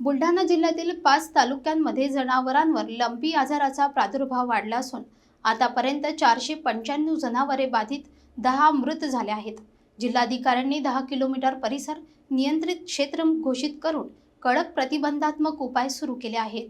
बुलढाणा जिल्ह्यातील पाच तालुक्यांमध्ये जनावरांवर लंपी आजाराचा प्रादुर्भाव वाढला असून आतापर्यंत चारशे पंच्याण्णव जनावरे बाधित दहा मृत झाले आहेत. जिल्हाधिकाऱ्यांनी दहा किलोमीटर परिसर नियंत्रित क्षेत्र घोषित करून कडक प्रतिबंधात्मक उपाय सुरू केले आहेत.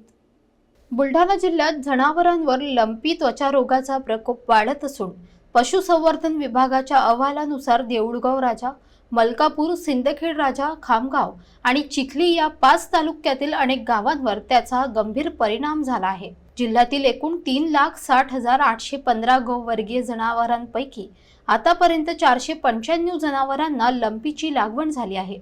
बुलढाणा जिल्ह्यात जनावरांवर लंपी त्वचा रोगाचा प्रकोप वाढत असून पशुसंवर्धन विभागाच्या अहवालानुसार देऊळगाव राजा मलकापूर सिंदखेड राजा खामगाव आणि चिखली या पाच तालुक्यातील अनेक गावांवर त्याचा गंभीर परिणाम झाला आहे. जिल्ह्यातील एकूण तीन लाख साठ हजार आठशे पंधरा गोवर्गीय जनावरांपैकी आतापर्यंत चारशे पंच्याण्णव जनावरांना लंपीची लागवण झाली आहे.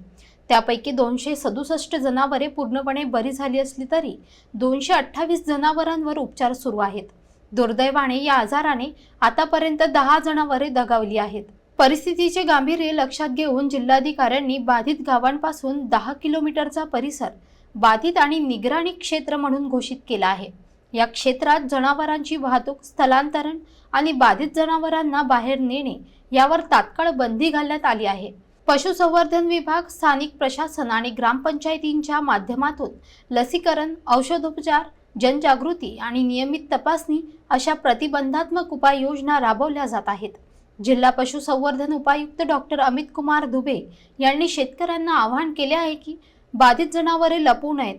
त्यापैकी दोनशे सदुसष्ट जनावरे पूर्णपणे बरी झाली असली तरी दोनशे अठ्ठावीस जनावरांवर उपचार सुरू आहेत. दुर्दैवाने या आजाराने आतापर्यंत दहा जनावरे दगावली आहेत. परिस्थितीचे गांभीर्य लक्षात घेऊन जिल्हाधिकाऱ्यांनी बाधित गावांपासून दहा किलोमीटरचा परिसर बाधित आणि निगराणी क्षेत्र म्हणून घोषित केला आहे. या क्षेत्रात जनावरांची वाहतूक स्थलांतरण आणि बाधित जनावरांना बाहेर नेणे यावर तात्काळ बंदी घालण्यात आली आहे. पशुसंवर्धन विभाग स्थानिक प्रशासन आणि ग्रामपंचायतींच्या माध्यमातून लसीकरण औषधोपचार जनजागृती आणि नियमित तपासणी अशा प्रतिबंधात्मक उपाययोजना राबवल्या जात आहेत. जिल्हा पशुसंवर्धन उपायुक्त डॉक्टर अमित कुमार दुबे यांनी शेतकऱ्यांना आवाहन केले आहे की बाधित जनावरे लपवू नयेत.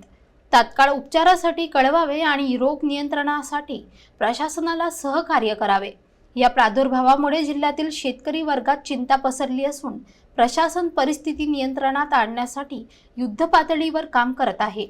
तात्काळ उपचारासाठी कळवावे आणि रोग नियंत्रणासाठी प्रशासनाला सहकार्य करावे. या प्रादुर्भावामुळे जिल्ह्यातील शेतकरी वर्गात चिंता पसरली असून प्रशासन परिस्थिती नियंत्रणात आणण्यासाठी युद्धपातळीवर काम करत आहे.